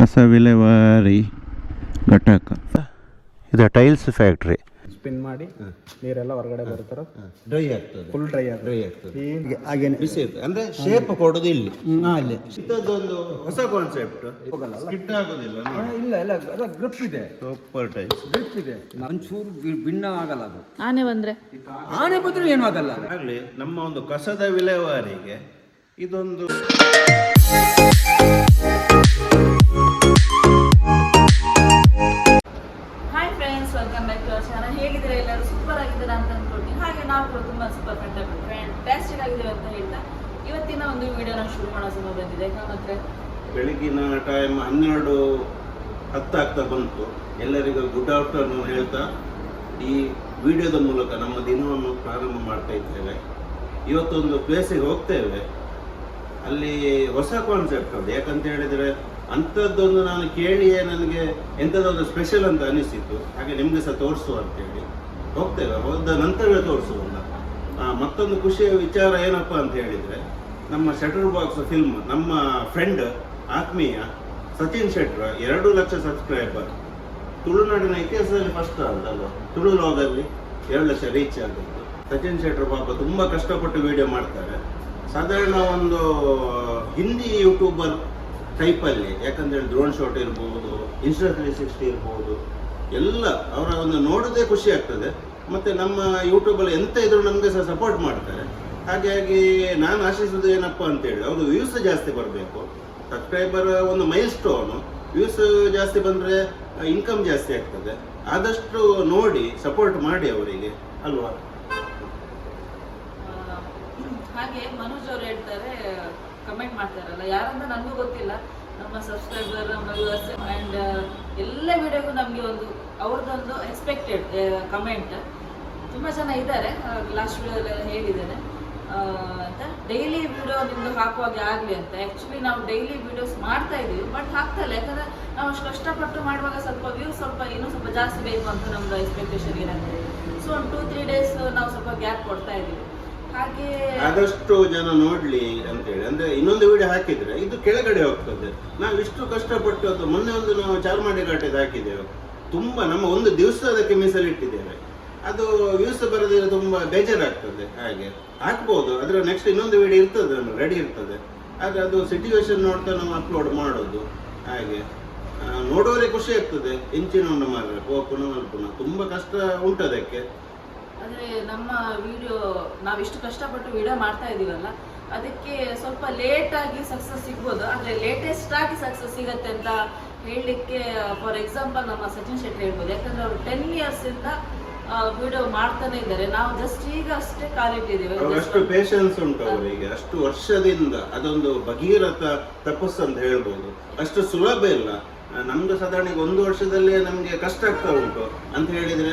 ಕಸ ವಿಲೇವಾರಿ ಘಟಕ. ಇದು ಟೈಲ್ಸ್ ಫ್ಯಾಕ್ಟ್ರಿ. ಸ್ಪಿನ್ ಮಾಡಿ ನೀರೆಲ್ಲ ಹೊರಗಡೆ ಬರ್ತಾರೆ? ಡ್ರೈ ಆಗ್ತದೆ. ಫುಲ್ ಡ್ರೈ ಡ್ರೈ ಆಗ್ತದೆ. ಹಾಗೇನೆ. ಬಿಸಿ ಇರ್ತದೆ. ಅಂದ್ರೆ ಶೇಪ್ ಕೊಡೋದು ಇಲ್ಲಿ. ಅಲ್ಲಿ ಇದೊಂದು ಹೊಸ ಕಾನ್ಸೆಪ್ಟ್ ಸ್ಕಿಟ್ ಆಗೋದಿಲ್ಲ ಇಲ್ಲ ಇಲ್ಲ ಅದು ಗ್ರಿಪ್ ಇದೆ. ಸೂಪರ್ ಟೈಲ್ಸ್ ಗ್ರಿಪ್ ಇದೆ. ಒಂಚೂರು ಭಿನ್ನ ಆಗಲ್ಲ ಅದು. ಆನೆ ಬಂದ್ರೆ? ಆನೆ ಬಂದ್ರೆ ಏನು ಆಗಲ್ಲ. ಆಗಲಿ ನಮ್ಮ ಒಂದು ಕಸದ ವಿಲೇವಾರಿಗೆ ಇದೊಂದು ಹೇಗಿದ್ದೀರಾ ಎಲ್ಲರೂ ಸೂಪರ್ ಆಗಿದ್ದಾರೆ ಅಂತ ಅಂದ್ಕೊಳ್ತೀನಿ ಹಾಗೆ ನಾವು ಕೂಡ ತುಂಬ ಸೂಪರ್ ಫ್ಯಾಂಟಾಸ್ಟಿಕ್ ಆಗಿದ್ದೀವಿ ಅಂತ ಹೇಳ್ತಾ, ಇವತ್ತಿನ ಒಂದು ವಿಡಿಯೋನ ಶುರು ಮಾಡೋ ಸಮಯ ಬಂದಿದೆ. ಮತ್ತೆ ಬೆಳಗಿನ ಟೈಮ್ ಹನ್ನೆರಡು ಹತ್ತಾಗ್ತಾ ಬಂತು. ಎಲ್ಲರಿಗೂ ಗುಡ್ ಆಫ್ಟರ್ನೂನ್ ಹೇಳ್ತಾ, ಈ ವಿಡಿಯೋದ ಮೂಲಕ ನಮ್ಮ ದಿನವನ್ನು ಪ್ರಾರಂಭ ಮಾಡ್ತಾ ಇದ್ದೇವೆ. ಇವತ್ತೊಂದು ಪ್ಲೇಸಿಗೆ ಹೋಗ್ತೇವೆ. ಅಲ್ಲಿ ಹೊಸ ಕಾನ್ಸೆಪ್ಟ್ ಅದು. ಯಾಕಂತ ಹೇಳಿದರೆ, ಅಂಥದ್ದೊಂದು ನಾನು ಕೇಳಿಯೇ ನನಗೆ ಎಂಥದ್ದೊಂದು ಸ್ಪೆಷಲ್ ಅಂತ ಅನಿಸಿತು ಹಾಗೆ ನಿಮಗೆ ಸಹ ತೋರಿಸು ಅಂತೇಳಿ. ಹೋಗ್ತೇವೆ. ಹೋದ ನಂತರವೇ ತೋರಿಸುವಲ್ಲ ಮತ್ತೊಂದು ಖುಷಿಯ ವಿಚಾರ ಏನಪ್ಪ ಅಂತ ಹೇಳಿದರೆ, ನಮ್ಮ ಶಟರ್ ಬಾಕ್ಸ್ ಫಿಲ್ಮ್ ನಮ್ಮ ಫ್ರೆಂಡ್ ಆತ್ಮೀಯ ಸಚಿನ್ ಶೆಟ್ರ ಎರಡು ಲಕ್ಷ ಸಬ್ಸ್ಕ್ರೈಬರ್ ತುಳುನಾಡಿನ ಇತಿಹಾಸದಲ್ಲಿ ಫಸ್ಟ್ ಅಂತಲ್ವ ತುಳು ಲೋಗಲ್ಲಿ ಎರಡು ಲಕ್ಷ ರೀಚ್ ಆಗಿತ್ತು ಸಚಿನ್ ಶೆಟ್ರ ಪಾಪ ತುಂಬ ಕಷ್ಟಪಟ್ಟು ವಿಡಿಯೋ ಮಾಡ್ತಾರೆ. ಸಾಧಾರಣ ಒಂದು, ಹಿಂದಿ ಯೂಟ್ಯೂಬರ್ ಟೈಪಲ್ಲಿ ಯಾಕಂದ್ರೆ ಡ್ರೋನ್ ಶಾಟ್ ಇರ್ಬೋದು ಇನ್ಸ್ಟಾ ತ್ರೀ ಸಿಕ್ಸ್ಟಿ ಇರ್ಬೋದು ಎಲ್ಲ ಅವರ ಒಂದು ನೋಡೋದೇ ಖುಷಿ ಆಗ್ತದೆ. ಮತ್ತೆ ನಮ್ಮ ಯೂಟ್ಯೂಬಲ್ಲಿ ಎಂತ ಇದ್ರು ನಮಗೆ ಸಹ ಸಪೋರ್ಟ್ ಮಾಡ್ತಾರೆ. ಹಾಗಾಗಿ ನಾನು ಆಶಿಸೋದು ಏನಪ್ಪ ಅಂತೇಳಿ ಅವರು ವ್ಯೂಸ್ ಜಾಸ್ತಿ ಬರಬೇಕು. ಸಬ್ಸ್ಕ್ರೈಬರ್ ಒಂದು ಮೈಲ್ ಸ್ಟೋನು ವ್ಯೂಸ್ ಜಾಸ್ತಿ ಬಂದರೆ ಇನ್ಕಮ್ ಜಾಸ್ತಿ ಆಗ್ತದೆ. ಆದಷ್ಟು ನೋಡಿ ಸಪೋರ್ಟ್ ಮಾಡಿ ಅವರಿಗೆ, ಅಲ್ವಾ? ಹಾಗೆ ಮನೋಜ್ ಅವರು ಹೇಳ್ತಾರೆ ಕಮೆಂಟ್ ಮಾಡ್ತಾರಲ್ಲ, ಯಾರಂತ ನನಗೂ ಗೊತ್ತಿಲ್ಲ. ನಮ್ಮ ಸಬ್ಸ್ಕ್ರೈಬರ್ ನಮ್ಮ ವ್ಯೂವರ್ಸ್ ಆ್ಯಂಡ್ ಎಲ್ಲ ವಿಡಿಯೋಗೂ ನಮಗೆ ಒಂದು, ಅವ್ರದ್ದೊಂದು ಎಕ್ಸ್ಪೆಕ್ಟೆಡ್ ಕಮೆಂಟ್ ತುಂಬ ಜನ ಇದ್ದಾರೆ ಲಾಸ್ಟ್ ವಿಡಿಯೋದಲ್ಲೆಲ್ಲ ಹೇಳಿದ್ದೇನೆ ಅಂತ. ಡೈಲಿ ವಿಡಿಯೋ ನಿಮ್ಗೆ ಹಾಕುವಾಗ ಆಗಲಿ ಅಂತ. ಆ್ಯಕ್ಚುಲಿ ನಾವು ಡೈಲಿ ವಿಡಿಯೋಸ್ ಮಾಡ್ತಾ ಇದ್ದೀವಿ ಬಟ್ ಹಾಕ್ತಾ ಇಲ್ಲ. ಯಾಕಂದರೆ ನಾವು ಅಷ್ಟು ಕಷ್ಟಪಟ್ಟು ಮಾಡುವಾಗ ಸ್ವಲ್ಪ ವ್ಯೂ ಸ್ವಲ್ಪ ಇನ್ನೂ ಸ್ವಲ್ಪ ಜಾಸ್ತಿ ಬೇಕು ಅಂತ ನಮ್ದು ಎಕ್ಸ್ಪೆಕ್ಟೇಷನ್ ಇರುತ್ತೆ ಸೊ ಒಂದು ಟೂ ತ್ರೀ ಡೇಸ್ ನಾವು ಸ್ವಲ್ಪ ಗ್ಯಾಪ್ ಕೊಡ್ತಾ ಇದ್ದೀವಿ. ಆದಷ್ಟು ಜನ ನೋಡ್ಲಿ ಅಂತೇಳಿ ಅಂದ್ರೆ ಇನ್ನೊಂದು ವಿಡಿಯೋ ಹಾಕಿದ್ರೆ ಇದು ಕೆಳಗಡೆ ಹೋಗ್ತದೆ. ನಾವು ಇಷ್ಟು ಕಷ್ಟಪಟ್ಟು ಅದು ಮೊನ್ನೆ ಒಂದು ನಾವು ಚಾರ್ಮಾಡಿ ಘಾಟಿದ ಹಾಕಿದ್ದೇವೆ. ತುಂಬಾ ನಮ್ಮ ಒಂದು ದಿವಸ ಅದಕ್ಕೆ ಮೀಸಲಿಟ್ಟಿದ್ದೇವೆ ಅದು ವ್ಯೂಸ್ ಬರದಿದ್ರೆ ತುಂಬಾ ಬೇಜಾರಾಗ್ತದೆ. ಹಾಗೆ ಹಾಕ್ಬೋದು. ಅದ್ರ ನೆಕ್ಸ್ಟ್ ಇನ್ನೊಂದು ವಿಡಿಯೋ ಇರ್ತದೆ ರೆಡಿ ಇರ್ತದೆ. ಆದ್ರೆ ಅದು ಸಿಚುವೇಶನ್ ನೋಡ್ತಾ ನಾವು ಅಪ್ಲೋಡ್ ಮಾಡೋದು. ಹಾಗೆ ನೋಡೋರೆ ಖುಷಿ ಆಗ್ತದೆ. ಇಂಚಿನ ಓ ಪುನಃ ಪುನಃ ತುಂಬಾ ಕಷ್ಟ ಉಂಟು ಅದಕ್ಕೆ. ಅಂದ್ರೆ ನಮ್ಮ ವಿಡಿಯೋ ನಾವು ಇಷ್ಟು ಕಷ್ಟಪಟ್ಟು ವಿಡಿಯೋ ಮಾಡ್ತಾ ಇದೀವಲ್ಲ ಅದಕ್ಕೆ ಸ್ವಲ್ಪ ಲೇಟ್ ಆಗಿ ಸಕ್ಸಸ್ ಸಿಗ್ಬೋದು. ಅಂದ್ರೆ ಲೇಟೆಸ್ಟ್ ಆಗಿ ಸಕ್ಸಸ್ ಸಿಗತ್ತೆ ಅಂತ ಹೇಳಲಿಕ್ಕೆ ಫಾರ್ ಎಕ್ಸಾಂಪಲ್ ನಮ್ಮ ಸಚಿನ್ ಶೆಟ್ಟಿ ಹೇಳ್ಬೋದು. ಯಾಕಂದ್ರೆ ಅವರು ಟೆನ್ ಇಯರ್ಸ್ ಇಂದ ವಿಡಿಯೋ ಮಾಡ್ತಾನೆ ಇದ್ದಾರೆ. ನಾವು ಜಸ್ಟ್ ಈಗ ಅಷ್ಟೇ ಕಾಲಿಟ್ಟಿದ್ದೀವಿ. ಅಷ್ಟು ಪೇಷನ್ಸ್ ಉಂಟು ಅವರಿಗೆ. ಅಷ್ಟು ವರ್ಷದಿಂದ ಅದೊಂದು ಭಗೀರಥ ತಪಸ್ ಅಂತ ಹೇಳ್ಬೋದು. ಅಷ್ಟು ಸುಲಭ ಇಲ್ಲ. ನಮ್ದು ಸಾಧಾರಣ ಒಂದು ವರ್ಷದಲ್ಲೇ ನಮ್ಗೆ ಕಷ್ಟ ಆಗ್ತಾ ಉಂಟು. ಅಂತ ಹೇಳಿದ್ರೆ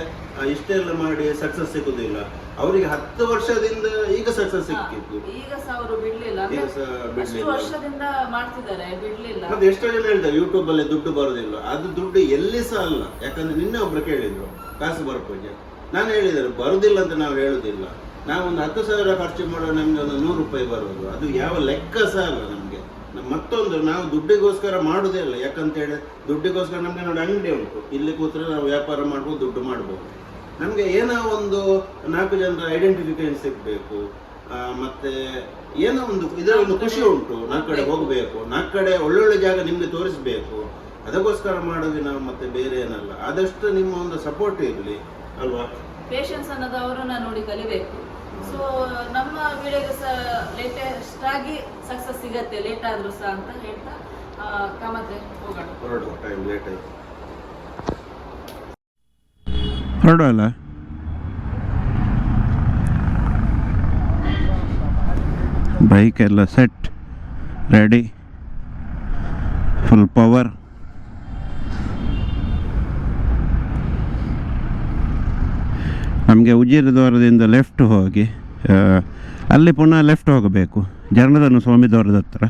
ಇಷ್ಟೆಲ್ಲ ಮಾಡಿ ಸಕ್ಸಸ್ ಸಿಗುದಿಲ್ಲ. ಅವರಿಗೆ ಹತ್ತು ವರ್ಷದಿಂದ ಈಗ ಸಕ್ಸಸ್ ಸಿಕ್ಕಿತ್ತು ಈಗ ಸಹ ಅವರು ಬಿಡ್ಲಿಲ್ಲ. ಈಗ ಸಹ ಅಷ್ಟು ಬಿಡ್ಲಿಲ್ಲ. ವರ್ಷದಿಂದ ಮಾಡ್ತಿದ್ದಾರೆ ಬಿಡ್ಲಿಲ್ಲ. ಮತ್ತೆ ಎಷ್ಟೋ ಜನ ಹೇಳ್ತಾರೆ ಯೂಟ್ಯೂಬ್ ಅಲ್ಲಿ ದುಡ್ಡು ಬರೋದಿಲ್ಲ. ಅದು ದುಡ್ಡು ಎಲ್ಲಿ ಸಹ ಅಲ್ಲ. ಯಾಕಂದ್ರೆ ನಿನ್ನೆ ಒಬ್ರು ಕೇಳಿದ್ರು ಕಾಸು ಬರ್ಪೂಜೆ. ನಾನು ಹೇಳಿದ್ದಾರೆ ಬರುದಿಲ್ಲ ಅಂತ ನಾವು ಹೇಳುದಿಲ್ಲ. ನಾವು ಒಂದು ಹತ್ತು ಸಾವಿರ ಖರ್ಚು ಮಾಡುವ ನಮ್ಗೆ ಒಂದು ನೂರು ರೂಪಾಯಿ ಬರೋದು. ಅದು ಯಾವ ಲೆಕ್ಕ ಸಹ ಅಲ್ಲ ನಮ್ಗೆ. ಮತ್ತೊಂದು ನಾವು ದುಡ್ಡಿಗೋಸ್ಕರ ಮಾಡುದೇ ಇಲ್ಲ ಯಾಕಂತ ಹೇಳಿ ದುಡ್ಡಿಗೋಸ್ಕರ ನಮ್ಗೆ ನೋಡಿ ಅಂಗಡಿ ಉಂಟು. ಇಲ್ಲಿ ಕೂತ್ರೆ ನಾವು ವ್ಯಾಪಾರ ಮಾಡ್ಬೋದು ದುಡ್ಡು ಮಾಡ್ಬೋದು. ನಮ್ಗೆ ಏನೋ ಒಂದು ನಾಲ್ಕು ಜನರ ಐಡೆಂಟಿಫಿಕೇಶನ್ ಸಿಗಬೇಕು. ಮತ್ತೆ ಏನೋ ಒಂದು ಇದರ ಒಂದು ಖುಷಿ ಉಂಟು. ನಾಲ್ಕು ಕಡೆ ಹೋಗಬೇಕು. ನಾಲ್ಕು ಕಡೆ ಒಳ್ಳೊಳ್ಳೆ ಜಾಗ ನಿಮಗೆ ತೋರಿಸ್ಬೇಕು. ಅದಕ್ಕೋಸ್ಕರ ಮಾಡೋದು ನಾವು ಮತ್ತೆ ಬೇರೆ ಏನಲ್ಲ. ಆದಷ್ಟು ನಿಮ್ಮ ಒಂದು ಸಪೋರ್ಟ್ ಇರಲಿ ಅಲ್ವಾ? ಪೇಷನ್ಸ್ ಅನ್ನೋದು ಅವರನ್ನ ನೋಡಿ ಕಲಿಬೇಕು. ಸೊ ನಮ್ಮ ವಿಡಿಯೋಗೆ ಸಹ ಲೇಟೆಸ್ಟ್ ಆಗಿ ಸಕ್ಸಸ್ ಸಿಗತ್ತೆ. ಲೇಟ್ ಆದ್ರೂ ಸಹ ಅಂತ ಹೇಳ್ತಾ ಕಾಮತ್ತೆ ಹೋಗೋಣ. ಹೊರಡುವ ಟೈಮ್ ಲೇಟ್ ಆಯ್ತು. ಹೊರಡಲ್ಲ ಬೈಕ್ ಎಲ್ಲ ಸೆಟ್ ರೆಡಿ ಫುಲ್ ಪವರ್ ನಮಗೆ ಉಜಿರೆ ದ್ವಾರದಿಂದ ಲೆಫ್ಟ್ ಹೋಗಿ ಅಲ್ಲಿ ಪುನಃ ಲೆಫ್ಟ್ ಹೋಗಬೇಕು. ಜನಾರ್ದನ ಸ್ವಾಮಿ ದ್ವಾರದ ಹತ್ರ.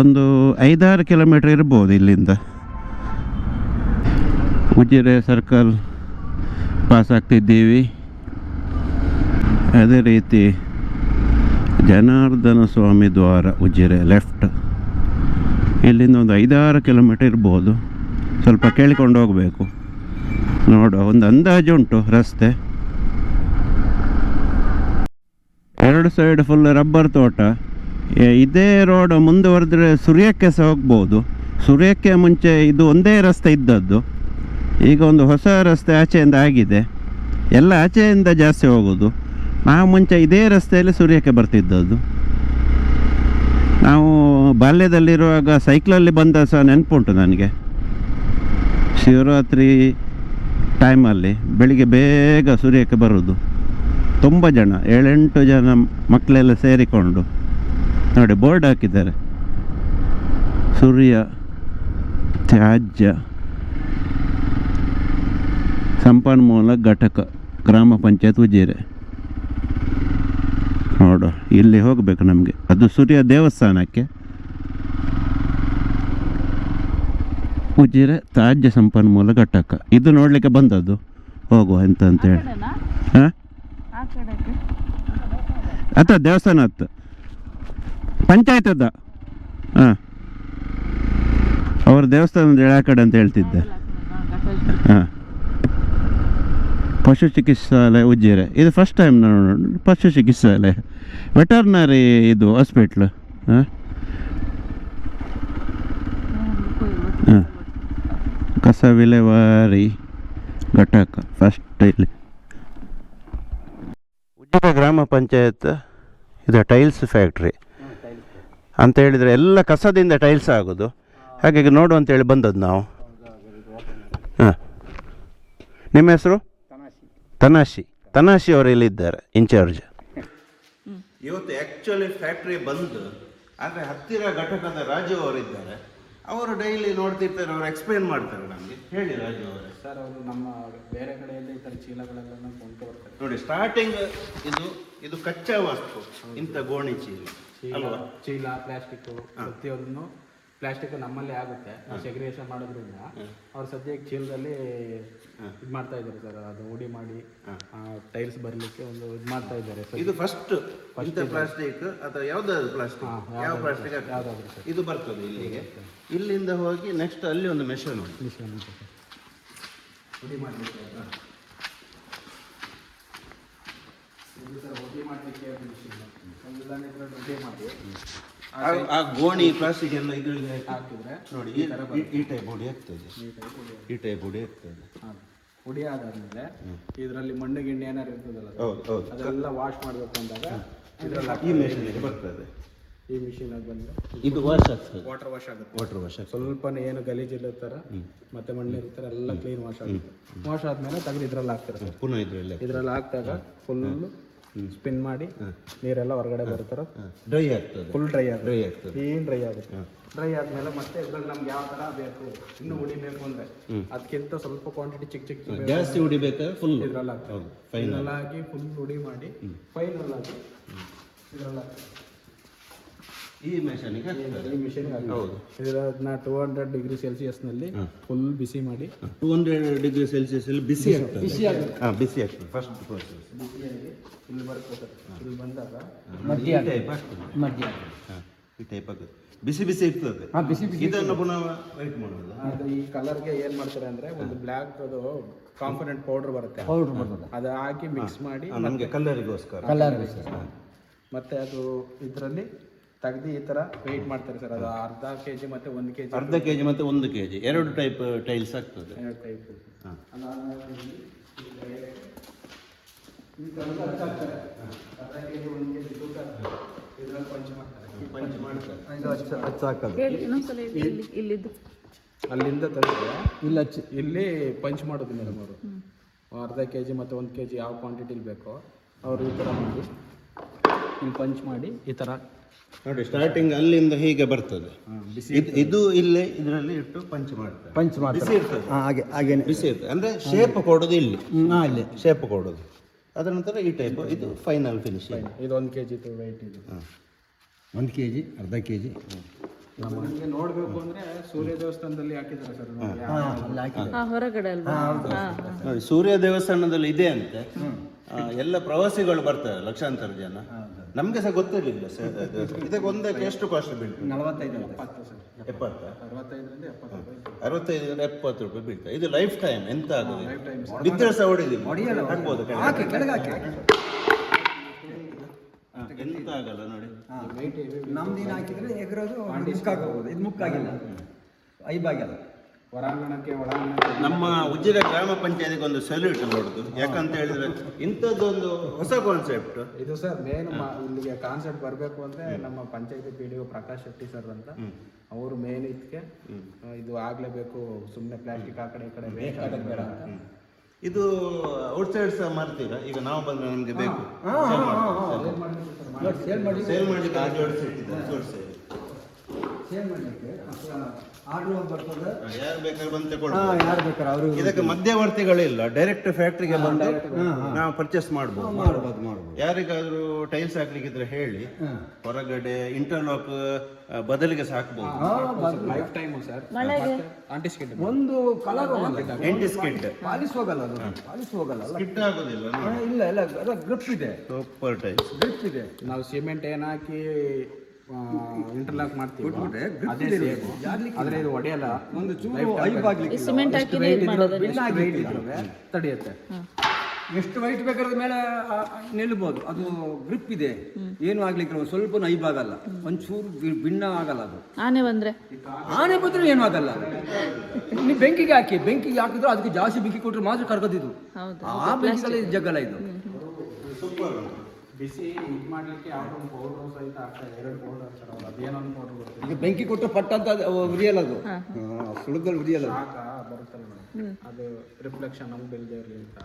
ಒಂದು ಐದಾರು ಕಿಲೋಮೀಟ್ರ್ ಇರ್ಬೋದು ಇಲ್ಲಿಂದ. ಉಜಿರೆ ಸರ್ಕಲ್ ಪಾಸ್ ಆಗ್ತಿದ್ದೀವಿ ಅದೇ ರೀತಿ ಜನಾರ್ದನ ಸ್ವಾಮಿ ದ್ವಾರ ಉಜಿರೆ ಲೆಫ್ಟ್. ಇಲ್ಲಿಂದ ಒಂದು ಐದಾರು ಕಿಲೋಮೀಟರ್ ಇರ್ಬೋದು. ಸ್ವಲ್ಪ ಕೇಳಿಕೊಂಡು ಹೋಗಬೇಕು. ನೋಡುವ, ಒಂದು ಅಂದಾಜು ಉಂಟು ರಸ್ತೆ. ಎರಡು ಸೈಡ್ ಫುಲ್ ರಬ್ಬರ್ ತೋಟ. ಇದೇ ರೋಡ್ ಮುಂದುವರೆದ್ರೆ ಸುರ್ಯಕ್ಕೆ ಸಹ ಹೋಗ್ಬೋದು. ಸುರ್ಯಕ್ಕೆ ಮುಂಚೆ ಇದು ಒಂದೇ ರಸ್ತೆ ಇದ್ದದ್ದು. ಈಗ ಒಂದು ಹೊಸ ರಸ್ತೆ ಆಚೆಯಿಂದ ಆಗಿದೆ. ಎಲ್ಲ ಆಚೆಯಿಂದ ಜಾಸ್ತಿ ಹೋಗೋದು. ನಾವು ಮುಂಚೆ ಇದೇ ರಸ್ತೆಯಲ್ಲಿ ಸೂರ್ಯಕ್ಕೆ ಬರ್ತಿದ್ದದ್ದು. ನಾವು ಬಾಲ್ಯದಲ್ಲಿರುವಾಗ ಸೈಕ್ಲಲ್ಲಿ ಬಂದ ಸಹ ನೆನಪುಂಟು ನನಗೆ. ಶಿವರಾತ್ರಿ ಟೈಮಲ್ಲಿ ಬೆಳಿಗ್ಗೆ ಬೇಗ ಸೂರ್ಯಕ್ಕೆ ಬರೋದು. ತುಂಬ ಜನ, ಏಳೆಂಟು ಜನ ಮಕ್ಕಳೆಲ್ಲ ಸೇರಿಕೊಂಡು. ನೋಡಿ ಬೋರ್ಡ್ ಹಾಕಿದ್ದಾರೆ. ಸೂರ್ಯ ತ್ಯಾಜ್ಯ. ಸಂಪನ್ಮೂಲ ಘಟಕ ಗ್ರಾಮ ಪಂಚಾಯತ್ ಉಜಿರೆ. ನೋಡು ಇಲ್ಲಿ ಹೋಗಬೇಕು ನಮಗೆ. ಅದು ಸೂರ್ಯ ದೇವಸ್ಥಾನಕ್ಕೆ. ಉಜಿರೆ ತಾಜ್ಯ ಸಂಪನ್ಮೂಲ ಘಟಕ. ಇದು ನೋಡಲಿಕ್ಕೆ ಬಂದದ್ದು. ಹೋಗುವ ಎಂತ ಅಂತೇಳಿ ಹಾಂ? ಅಥವಾ ದೇವಸ್ಥಾನ ಹತ್ತು ಪಂಚಾಯತ್ ಅದ. ಹಾಂ. ಅವ್ರ ದೇವಸ್ಥಾನದ ಎಳ ಕಡೆ ಅಂತ ಹೇಳ್ತಿದ್ದೆ. ಹಾಂ. ಪಶು ಚಿಕಿತ್ಸಾಲಯ ಉಜ್ಜಿರೆ. ಇದು ಫಸ್ಟ್ ಟೈಮ್ ನಾನು ಪಶು ಚಿಕಿತ್ಸಾಲಯ ವೆಟರ್ನರಿ ಇದು ಹಾಸ್ಪಿಟ್ಲ್ ಹಾಂ? ಹಾಂ. ಕಸ ವಿಲೇವಾರಿ ಘಟಕ. ಫಸ್ಟ್ ಇಲ್ಲಿ. ಉಜಿರೆ ಗ್ರಾಮ ಪಂಚಾಯತ್, ಇದು ಟೈಲ್ಸ್ ಫ್ಯಾಕ್ಟ್ರಿ ಅಂತ ಹೇಳಿದರೆ ಎಲ್ಲ ಕಸದಿಂದ ಟೈಲ್ಸ್ ಆಗೋದು. ಹಾಗಾಗಿ ನೋಡು ಅಂತೇಳಿ ಬಂದದ್ದು ನಾವು. ಹಾಂ. ನಿಮ್ಮ ಹೆಸರು? ತನಾಶಿ ತನಾಶಿ ಅವರು ಇಲ್ಲಿದ್ದಾರೆ ಇನ್ಚಾರ್ಜ್ ಇವತ್ತು ಆ್ಯಕ್ಚುಲಿ ಫ್ಯಾಕ್ಟ್ರಿ ಬಂದು ಆದರೆ ಹತ್ತಿರ ಘಟಕದ ರಾಜು ಅವರಿದ್ದಾರೆ ಅವರು ಡೈಲಿ ನೋಡ್ತಿರ್ತಾರೆ ಅವರು ಎಕ್ಸ್ಪ್ಲೇನ್ ಮಾಡ್ತಾರೆ ನಮಗೆ. ಹೇಳಿ ರಾಜು ಅವರೇ. ಸರ್ ಅವರು ನಮ್ಮ ಬೇರೆ ಕಡೆಯಿಂದ ಈ ಥರ ಚೀಲಗಳೆಲ್ಲ ಕೊಂಡು ಬರ್ತಾರೆ. ನೋಡಿ ಸ್ಟಾರ್ಟಿಂಗ್ ಇದು ಇದು ಕಚ್ಚಾ ವಸ್ತು ಇಂಥ ಗೋಣಿ ಚೀಲ ಚೀಲ ಅಲ್ವಾ? ಚೀಲ ಪ್ಲಾಸ್ಟಿಕ್ ಪ್ರತಿಯೊಂದನ್ನು ಪ್ಲಾಸ್ಟಿಕ್ ನಮ್ಮಲ್ಲೇ ಆಗುತ್ತೆ. ಸೆಗ್ರಿಗೇಷನ್ ಮಾಡೋದ್ರಿಂದ ಅವ್ರು ಸದ್ಯಕ್ಕೆ ಚೀಲದಲ್ಲಿ ಇದು ಮಾಡ್ತಾ ಇದ್ದಾರೆ ಸರ್. ಅದು ಉಡಿ ಮಾಡಿ ಟೈಲ್ಸ್ ಬರಲಿಕ್ಕೆ ಒಂದು ಇದು ಮಾಡ್ತಾ ಇದ್ದಾರೆ ಸರ್. ಇದು ಫಸ್ಟ್ ಇಂಥ ಪ್ಲಾಸ್ಟಿಕ್ ಅಥವಾ ಯಾವ್ದಾದ್ರು ಪ್ಲಾಸ್ಟಿಕ್ ಯಾವ ಪ್ಲಾಸ್ಟಿಕ್ ಯಾವ್ದಾದ್ರು ಇದು ಬರ್ತದೆ ಇಲ್ಲಿಗೆ. ಇಲ್ಲಿಂದ ಹೋಗಿ ನೆಕ್ಸ್ಟ್ ಅಲ್ಲಿ ಒಂದು ಮೆಷಿನ್ ಉಂಟು. ಹುಡಿ ಮಾಡ್ಲಿಕ್ಕೆ ಸರ್. ಹುಡಿ ಮಾಡಲಿಕ್ಕೆ ಇದು ಸರ್ ಉಡಿ ಮಾಡಲಿಕ್ಕೆ ಮಿಷಿನ್ ಉಡಿ ಮಾಡಿ ಆ- ಗೋಣಿ ಪ್ಲಾಸ್ಟಿಕ್ ಎಲ್ಲ ಇದ್ರಲ್ಲಿ ಹಾಕಿದ್ರೆ ನೋಡಿ ಈ- ಈ- ಈ ಟೈಪ್ ಹುಡಿ ಆಗ್ತದೆ. ಈ ಟೈಪ್ ಹೊಡಿ ಆಗ್ತದೆ. ಹಾಂ ಉಡಿ ಆದಾದ್ಮೇಲೆ ಇದರಲ್ಲಿ ಮಣ್ಣು ಗಿಣ್ಣು ಏನಾರು ಇರ್ತದಲ್ಲ ಹೌದು ಹೌದು. ಅದೆಲ್ಲ ವಾಶ್ ಮಾಡಬೇಕು ಅಂದಾಗ ಇದರಲ್ಲಿ ಈ ಮೆಷಿನಿಗೆ ಬರ್ತದೆ. ಈ ಮಿಷಿನ್ ಬಂದ್ರೆ ಇದು ವಾಶ್ ಆಗ್ತದೆ. ವಾಟರ್ ವಾಶ್ ಆಗುತ್ತೆ. ವಾಟರ್ ವಾಶ್ ಸ್ವಲ್ಪ ಏನು ಗಲೀಜ್ ಇರ್ತಾರ ಮತ್ತೆ ಮಣ್ಣು ಇರ್ತಾರೆ ಎಲ್ಲ ಕ್ಲೀನ್ ವಾಶ್ ಆಗುತ್ತೆ. ವಾಶ್ ಆದ್ಮೇಲೆ ತೆಗೆದು ಇದ್ರಲ್ಲಿ ಹಾಕ್ತಾರೆ. ಪುನಃ ಇದ್ರಲ್ಲಿ ಇದರಲ್ಲಿ ಹಾಕಿದಾಗ ಫುಲ್ ಸ್ಪಿನ್ ಮಾಡಿ ನೀರೆಲ್ಲ ಹೊರಗಡೆ ಬರ್ತಾರೆ ಡ್ರೈ ಆಗ್ತದೆ. ಫುಲ್ ಡ್ರೈ ಆಗ್ತದೆ ಡ್ರೈ ಆಗ್ತದೆ. ಏನು ಡ್ರೈ ಆಗುತ್ತೆ? ಡ್ರೈ ಆದ್ಮೇಲೆ ಮತ್ತೆ ಇದ್ರಲ್ಲಿ ನಮ್ಗೆ ಯಾವ ತರ ಬೇಕು? ಇನ್ನು ಉಡಿಬೇಕು ಅಂದ್ರೆ. ಅದಕ್ಕಿಂತ ಸ್ವಲ್ಪ ಕ್ವಾಂಟಿಟಿ ಚಿಕ್ಕ ಚಿಕ್ಕ ಚಿಕ್ಕ ಜಾಸ್ತಿ ಉಡಿಬೇಕು? ಫುಲ್ ಇದ್ರಲ್ಲಿ ಹೌದು. ಫೈನಲ್ ಆಗಿ? ಹಾಕಿ ಫುಲ್ ಉಡಿ ಮಾಡಿ ಫೈನಲ್ ಆಗಿ ಇದ್ರಲ್ಲಿ ಈ ಮೆಷಿನಿಗೆ ಈ ಮಿಷಿನ್ ಹೌದು. ಇದನ್ನ ಟೂ ಹಂಡ್ರೆಡ್ ಡಿಗ್ರಿ ಸೆಲ್ಸಿಯಸ್ನಲ್ಲಿ ಫುಲ್ ಬಿಸಿ ಮಾಡಿ. ಟೂ ಹಂಡ್ರೆಡ್ ಡಿಗ್ರಿ ಸೆಲ್ಸಿಯಸ್ ಅಲ್ಲಿ ಬಿಸಿ ಆಗ್ತದೆ. ಬಿಸಿ ಆಗುತ್ತೆ ಹಾಂ ಬಿಸಿ ಆಗ್ತದೆ. ಫಸ್ಟ್ ಪ್ರೋಸೆಸ್ ಬಿಸಿಯಾಗಿ ಇಲ್ಲಿ ಬರುತ್ತೆ ಸರ್ ಇಲ್ಲಿ ಬಂದಾಗ ಈ ಟೈಪ್ ಆಗ್ತದೆ. ಹಾಂ ಈ ಟೈಪ್ ಆಗ್ತದೆ. ಬಿಸಿ ಬಿಸಿ ಇರ್ತದೆ. ಇದನ್ನು ಪುನಃ ವೈಟ್ ಮಾಡೋದು ಅದು ಈ ಕಲರ್ಗೆ ಏನ್ ಮಾಡ್ತಾರೆ ಅಂದ್ರೆ ಒಂದು ಬ್ಲ್ಯಾಕ್ ಅದು ಕಾಂಪೊನೆಂಟ್ ಪೌಡರ್ ಬರುತ್ತೆ. ಪೌಡರ್ ಬರ್ತದೆ ಅದು ಹಾಕಿ ಮಿಕ್ಸ್ ಮಾಡಿ ನಮಗೆ ಕಲ್ಲರಿಗೋಸ್ಕರ ಮತ್ತೆ ಅದು ಇದರಲ್ಲಿ ತೆಗ್ದು ಈ ತರ ವೆಯ್ಟ್ ಮಾಡ್ತಾರೆ ಸರ್ ಅದು ಅರ್ಧ ಕೆ ಜಿ ಮತ್ತೆ ಒಂದು ಕೆ ಜಿ ಅರ್ಧ ಕೆ ಜಿ ಮತ್ತು ಒಂದು ಕೆ ಜಿ ಎರಡು ಟೈಪ್ ಟೈಲ್ಸ್ ಆಗ್ತದೆ. ಎರಡು ಟೈಪ್ ಹಾಂ. ಈ ತರ ಹಾಕ್ತಾರೆ. ಅರ್ಧ ಕೆ ಜಿ ಒಂದು ಕೆ ಜಿ ತೂಕ ಇದ್ರಲ್ಲಿ ಪಂಚ್ ಮಾಡ್ತಾರೆ. ಪಂಚ್ ಇದು ಹಚ್ಚ ಇಲ್ಲಿದ್ದು. ಅಲ್ಲಿಂದ ತಂದ್ರೆ ಇಲ್ಲಿ ಹಚ್ಚಿ. ಇಲ್ಲಿ ಪಂಚ್ ಮಾಡೋದು ಮೇಡಮ್ ಅವರು. ಅರ್ಧ ಕೆ ಜಿ ಮತ್ತು ಒಂದು ಕೆ ಜಿ ಯಾವ ಕ್ವಾಂಟಿಟಿಲಿ ಬೇಕೋ ಅವರು ಈ ಥರ ಮಾಡಿ ಇಲ್ಲಿ ಪಂಚ್ ಮಾಡಿ ಈ ಥರ ನೋಡಿ ಸ್ಟಾರ್ಟಿಂಗ್ ಅಲ್ಲಿಂದ ಹೀಗೆ ಬರ್ತದೆ. ಇದು- ಇಲ್ಲಿ ಇದರಲ್ಲಿ ಇಟ್ಟು ಪಂಚ್ ಮಾಡ್ತಾರೆ. ಪಂಚ್ ಬಿಸಿ ಇರ್ತದೆ. ಹಾಗೆ ಹಾಗೇನೆ. ಬಿಸಿ ಇರ್ತದೆ. ಅಂದ್ರೆ ಶೇಪ್ ಕೊಡೋದು ಇಲ್ಲಿ. ಇಲ್ಲಿ. ಶೇಪ್ ಕೊಡೋದು. ಅದರ ನಂತರ ಈ ಟೈಪ್ ಇದು ಫೈನಲ್ ಫಿನಿಶಿಂಗ್ ಇದು. ಒಂದು ಕೆ ಜಿ ವೆಯ್ಟ್ ಇದು. ಒಂದು ಕೆ ಜಿ ಅರ್ಧ ಕೆ ಜಿ ನಮಗೆ ನೋಡಬೇಕು ಅಂದ್ರೆ ಸೂರ್ಯ ದೇವಸ್ಥಾನದಲ್ಲಿ ಹಾಕಿದ್ದಾರೆ ಸರ್ ನೋಡಿ. ಹಾ ಹೊರಗಡೆ ಅಲ್ವಾ? ಹಾ ನೋಡಿ ಸೂರ್ಯ ದೇವಸ್ಥಾನದಲ್ಲಿ ಇದೆ ಅಂತೆ. ಆ, ಎಲ್ಲ ಪ್ರವಾಸಿಗಳು ಬರ್ತಾರೆ ಲಕ್ಷಾಂತರ ಜನ. ನಮಗೆ ಸಹ ಗೊತ್ತಿರಲಿಲ್ಲ ಸರ್ ಇದಕ್ಕೆ ಒಂದಕ್ಕೆ ಎಷ್ಟು ಕಾಸ್ಟ್ ಬೀಳ್ತದೆ ನಲವತ್ತೈದು ಎಪ್ಪತ್ತು ಸರ್. ಎಪ್ಪತ್ತ? ಅರವತ್ತೈದರಿಂದ ಎಪ್ಪತ್ತು ರೂಪಾಯಿ. ಅರವತ್ತೈದರಿಂದ ಎಪ್ಪತ್ತು ರೂಪಾಯಿ ಬೀಳ್ತದೆ ಇದು. ಲೈಫ್ ಟೈಮ್ ಎಂತ ಆಗೋದು ಬಿದ್ದರೆ ಸಹ ಹೊಡಿಲಿಲ್ಲ ಹೊಡಿಯಲ್ಲ ಹಾಕ್ಬೋದು ಕೆಳಗೆ. ಹಾಕಿ ಕೆಳಗೆ ಹಾಕಿ. ಎಂತ ಆಗಲ್ಲ ನೋಡಿ. ನಮ್ದು ಏನು ಹಾಕಿದ್ರೆ ಎಗರೋದು ಮುಕ್ಕಾಗಬಹುದು ಇದು ಮುಕ್ಕಾಗಿಲ್ಲ. ಐಬಾಗಿಲ್ಲ. ಹೊರಾಂಗಣಕ್ಕೆ ಒಳಾಂಗಣಕ್ಕೆ. ನಮ್ಮ ಉಜ್ಜಿರ ಗ್ರಾಮ ಪಂಚಾಯತಿಗೆ ಒಂದು ಸಲ್ಯೂಟ್ ನೋಡುದು. ಯಾಕಂತ ಹೇಳಿದ್ರೆ ಇಂಥದ್ದೊಂದು ಹೊಸ ಕಾನ್ಸೆಪ್ಟ್ ಇದು ಸರ್ ಮೇನ್ ಇಲ್ಲಿಗೆ ಕಾನ್ಸೆಪ್ಟ್ ಬರಬೇಕು ಅಂದ್ರೆ ನಮ್ಮ ಪಂಚಾಯತಿ P D O Prakash Shetty sir ಅಂತ. ಅವರು ಮೇನ್ ಇದಕ್ಕೆ ಇದು ಆಗ್ಲೇಬೇಕು ಸುಮ್ಮನೆ ಪ್ಲಾಸ್ಟಿಕ್ ಆ ಕಡೆ ಈ ಕಡೆ ಆಗೋದು ಬೇಡ ಅಂತ. ಇದು ಔಟ್ಸೈಡ್ ಸಹ ಮಾಡ್ತೀರ? ಈಗ ನಾವು ಬಂದ್ರೆ ನಮ್ಗೆ ಬೇಕು. ಸೇಲ್ ಮಾಡಿ ಸೇಲ್ ಮಾಡ್ಲಿಕ್ಕೆ ಆ ಜೋಡಿಸಿಟ್ಟಿದ್ದಾರೆ ಜೋಡಿಸಿ ಸೇಲ್ ಮಾಡಲಿಕ್ಕೆ ಆರ್ಡರ್ ಬರ್ತದೆ. ಯಾರು ಬೇಕಾದ್ರೆ ಬಂದು ತಗೊಳ್ಳಿ ಯಾರು ಬೇಕಾದ್ರೆ ಅವರು ಇದಕ್ಕೆ ಮಧ್ಯವರ್ತಿಗಳಿಲ್ಲ ಡೈರೆಕ್ಟ್ ಫ್ಯಾಕ್ಟ್ರಿಗೆ ಬಂದು ನಾವು ಪರ್ಚೇಸ್ ಮಾಡ್ಬೋದು. ಮಾಡ್ಬೋದು ಮಾಡ್ಬೋದು ಯಾರಿಗಾದರೂ ಟೈಲ್ಸ್ ಹಾಕ್ಲಿಕ್ಕಿದ್ರೆ ಹೇಳಿ ಹೊರಗಡೆ ಇಂಟರ್ಲಾಕ್ ಬದಲಿಗೆ ಸಾಕ್ಬೋದು. Life time sir. ಮಳೆಗೆ ಆಂಟಿಸ್ಕಿಟ್ ಒಂದು ಕಲರ್ ಹೋಗಲ್ಲ ಎಂಟಿ ಸ್ಕಿಡ್ ಪಾಲಿಸ್ ಹೋಗಲ್ಲ ಅದು. ಪಾಲಿಸ್ ಹೋಗಲ್ಲ ಸ್ಕಿಟ್ ಸ್ಕಿಡ್ ಆಗೋದಿಲ್ಲ ಇಲ್ಲ ಇಲ್ಲ ಅದ ಗ್ರಿಪ್ ಇದೆ. ಸೂಪರ್ ಟೈಲ್ಸ್ ಗ್ರಿಪ್ ಇದೆ. ನಾವು ಸಿಮೆಂಟ್ ಏನಾಕಿ ಹಾಕಿ ಇಂಟರ್ಲಾಕ್ ಮಾಡ್ತೀವಿ. ಅದೇ ಸೇಮ್ ಇದು. ಆದ್ರೆ ಇದು ಒಡೆಯಲ್ಲ. ಒಂದು ಚೂರು ಸಿಮೆಂಟ್ ತಡೆಯುತ್ತೆ. ಎಷ್ಟು ವೈಟ್ ಬೇಕಾದ್ರೆ ಮೇಲೆ ನಿಲ್ಬೋದು. ಅದು ಗ್ರಿಪ್ ಇದೆ. ಏನು ಆಗ್ಲಿಕ್ಕೆ ಸ್ವಲ್ಪ ಐಬಾಗಲ್ಲ ಒಂಚೂರು ಭಿನ್ನ ಆಗಲ್ಲ ಅದು. ಆನೆ ಬಂದ್ರೆ? ಆನೆ ಬಂದ್ರೆ ಏನು ಆಗಲ್ಲ. ನೀವು ಬೆಂಕಿಗೆ ಹಾಕಿ. ಬೆಂಕಿಗೆ ಹಾಕಿದ್ರು ಅದಕ್ಕೆ ಜಾಸ್ತಿ ಬೆಂಕಿ ಕೊಟ್ಟರೆ ಮಾತ್ರ ಕರ್ಕೋದಿದ್ದು ಹೌದು. ಆ ಬೆಂಕಿಗೆಲ್ಲ ಜಗ್ಗಲ್ಲ ಇದು. ಸೂಪರ್ ಬಿಸಿ ಇದು ಮಾಡ್ಲಿಕ್ಕೆ ಯಾವ್ದೋ ಒಂದು ಪೌಡರ್ ಸಹಿತ ಹಾಕ್ತಾರೆ ಎರಡು ಪೌಡರ್ ಹಾಕ್ತಾರೆ ಅವ್ರು. ಅದೇನೋ ಒಂದು ಪೌಡರ್ ಇದು ಈಗ ಬೆಂಕಿ ಕೊಟ್ಟು ಪಟ್ಟಂತ ಅದು ಉರಿಯಲ್ಲ ಅದು? ಸುಳಿದಲ್ಲಿ ಉರಿಯಲ್ಲ ಅದು. ಶಾಖ ಬರುತ್ತಲ್ಲ ಮೇಡಮ್. ಅದು ರಿಫ್ಲೆಕ್ಷನ್ ನಮ್ಗೆ ಬೆಳೆದೇ ಇರಲಿ ಅಂತ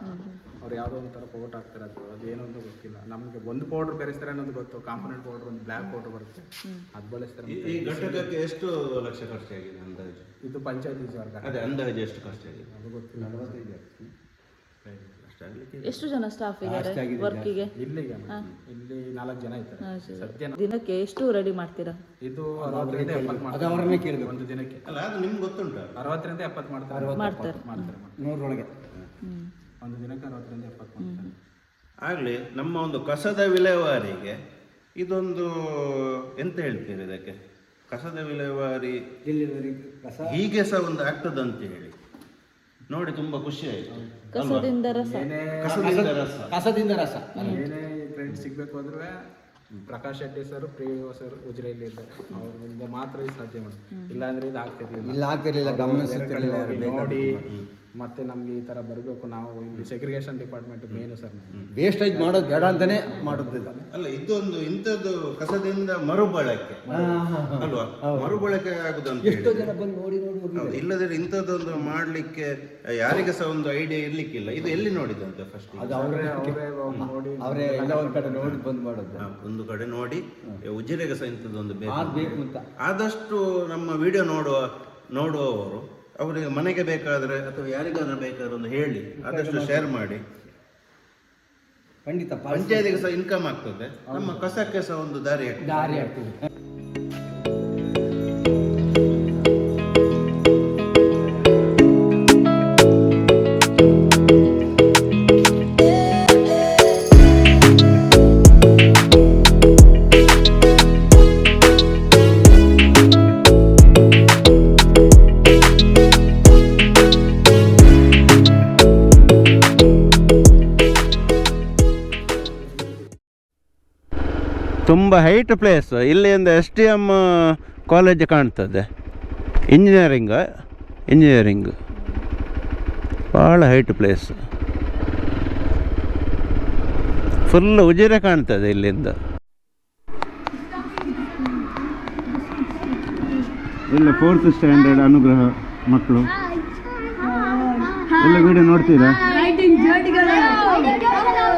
ಅವ್ರು ಯಾವುದೋ ಒಂಥರ ಪೌಡರ್ ಹಾಕ್ತಾರೆ ಅದು. ಅದೇನೋ ಅಂತ ಗೊತ್ತಿಲ್ಲ. ನಮಗೆ ಒಂದು ಪೌಡರ್ ಬೆರೆಸ್ತಾರೆ ಅನ್ನೋದು ಗೊತ್ತು. ಕಾಂಪೊನೆಂಟ್ ಪೌಡರ್ ಒಂದು ಬ್ಲ್ಯಾಕ್ ಪೌಡರ್ ಬರುತ್ತೆ. ಅದು ಬಳಸ್ತಾರೆ ಈ ಈ ಘಟಕಕ್ಕೆ ಎಷ್ಟು ಲಕ್ಷ ಖರ್ಚಾಗಿದೆ ಅಂದಾಜು? ಇದು ಪಂಚಾಯತಿ ಸರ್ಕಾರ ಅದೇ ಅಂದಾಜು ಎಷ್ಟು ಖರ್ಚಾಗಿದೆ? ಅದು ಗೊತ್ತಿಲ್ಲ. ಎಷ್ಟು ಜನ ಸ್ಟಾಫ್ ಇದ್ದಾರೆ ವರ್ಕಿಗೆ madam. ಇಲ್ಲಿ ನಾಲ್ಕು ಜನ ಇದ್ದಾರೆ. ಸದ್ಯ ದಿನಕ್ಕೆ ಎಷ್ಟು ರೆಡಿ ಮಾಡ್ತೀರಾ? ಇದು ಅರವತ್ತರಿಂದ ಎಪ್ಪತ್ತು ಮಾಡ್ತಾರೆ. ಅವರನ್ನೇ ಕೇಳಬೇಕು. ಒಂದು ದಿನಕ್ಕೆ. ಅಲ್ಲ ಅದು ನಿಮ್ಗೆ ಗೊತ್ತುಂಟು ಅರವತ್ತರಿಂದ ಎಪ್ಪತ್ತು ಮಾಡ್ತಾರೆ. ಮಾಡ್ತಾರೆ. ಮಾಡ್ತಾರೆ. ಮಾಡ್ತಾರೆ. ನೂರೊಳಗೆ ಹ್ಮ್. ಒಂದು ದಿನಕ್ಕೆ ಅರವತ್ತರಿಂದ ಎಪ್ಪತ್ತು ಮಾಡ್ತಾರೆ. ಆಗಲಿ ನಮ್ಮ ಒಂದು ಕಸದ ವಿಲೇವಾರಿಗೆ ಇದೊಂದು ಎಂತ ಹೇಳ್ತೀರಿ ಇದಕ್ಕೆ? ಕಸದ ವಿಲೇವಾರಿ ಡೆಲಿವರಿ ಕಸ. ಹೀಗೆ ಸಹ ಒಂದು ಆಗ್ತದಂತ ಅಂತ ಹೇಳಿ. ನೋಡಿ ತುಂಬಾ ಖುಷಿ ಆಯ್ತು ಕಸದಿಂದ ರಸ. ಕಸದಿಂದ ರಸ. ಕಸದಿಂದ ರಸ. ಏನೇ ಫ್ರೆಂಡ್ ಸಿಗ್ಬೇಕು ಅಂದ್ರೆ ಪ್ರಕಾಶ್ ಶೆಟ್ಟಿ ಸರ್ ಪ್ರಿಯ ಸರ್ ಉಜಿರೆಯಲ್ಲಿ ಇದ್ದಾರೆ. ಅವರಿಂದ ಮಾತ್ರ ಇದು ಸಾಧ್ಯ ಮಾಡಿ. ಇಲ್ಲಾಂದ್ರೆ ಇದು ಆಗ್ತಿರ್ಲಿಲ್ಲ. ಇಲ್ಲ ಆಗ್ತಿರ್ಲಿಲ್ಲ ಬೇಕಾದ್ರೆ. ನೋಡಿ. ಮತ್ತೆ ನಮ್ಗೆ ಈ ತರ ಬರಬೇಕು ನಾವು ಇಲ್ಲಿ segregation department main sir wastage ಮಾಡೋದು ಬೇಡ ಅಂತಾನೆ ಮಾಡೋದಿಲ್ಲ. ಅಲ್ಲ ಇದೊಂದು ಇಂಥದ್ದು ಕಸದಿಂದ ಮರುಬಳಕೆ. ಅಲ್ವಾ? ಮರುಬಳಕೆ ಆಗುದು ಎಷ್ಟು ಜನ ಬಂದು ನೋಡಿ ನೋಡಿ ಇಲ್ಲದ್ರೆ ಇಂಥದ್ದೊಂದು ಮಾಡ್ಲಿಕ್ಕೆ ಯಾರಿಗೆ ಸಹ ಒಂದು ಐಡಿಯಾ ಇರ್ಲಿಕ್ಕಿಲ್ಲ. ಇದು ಎಲ್ಲಿ ನೋಡಿದಂತೆ ಫಸ್ಟ್ ಅದು ಅವರೇ ಅವರೇ ನೋಡಿ ಅವರೇ ಎಲ್ಲ ಒಂದು ಕಡೆ ನೋಡಿ ಬಂದು ಮಾಡೋದು ಒಂದು ಕಡೆ ನೋಡಿ. ಉಜಿರೆಗೆ ಸಹ ಇಂಥದ್ದೊಂದು ಬೇಕು. ಅಂತ. ಆದಷ್ಟು ನಮ್ಮ ವಿಡಿಯೋ ನೋಡುವ ನೋಡುವವರು ಅವರಿಗೆ ಮನೆಗೆ ಬೇಕಾದ್ರೆ ಅಥವಾ ಯಾರಿಗಾದ್ರೂ ಬೇಕಾದ್ರೆ ಒಂದು ಹೇಳಿ ಆದಷ್ಟು ಶೇರ್ ಮಾಡಿ. ಖಂಡಿತ ಪಂಚಾಯತಿಗೆ ಸಹ ಇನ್ಕಮ್ ಆಗ್ತದೆ. ನಮ್ಮ ಕಸಕ್ಕೆ ಸಹ ಒಂದು ದಾರಿ ಆಗ್ತದೆ. ದಾರಿ ಆಗ್ತದೆ. ತುಂಬ ಹೈಟ್ ಪ್ಲೇಸ್ ಇಲ್ಲಿಂದ ಎಸ್ ಟಿ ಎಂ ಕಾಲೇಜ್ ಕಾಣ್ತದೆ. ಇಂಜಿನಿಯರಿಂಗ್ ಇಂಜಿನಿಯರಿಂಗ್ ಭಾಳ ಹೈಟ್ ಪ್ಲೇಸ್ ಫುಲ್ ಉಜಿರೆ ಕಾಣ್ತದೆ ಇಲ್ಲಿಂದ. ಇಲ್ಲ ಫೋರ್ತ್ ಸ್ಟ್ಯಾಂಡರ್ಡ್ ಅನುಗ್ರಹ ಮಕ್ಕಳು. ಎಲ್ಲ ವೀಡಿಯೋ ನೋಡ್ತೀರಾ? ரைட்டிங் ஜேடிகள்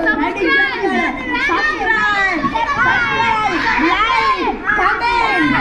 சப்ஸ்கிரைப் சப்ஸ்கிரைப் லைக் கமெண்ட்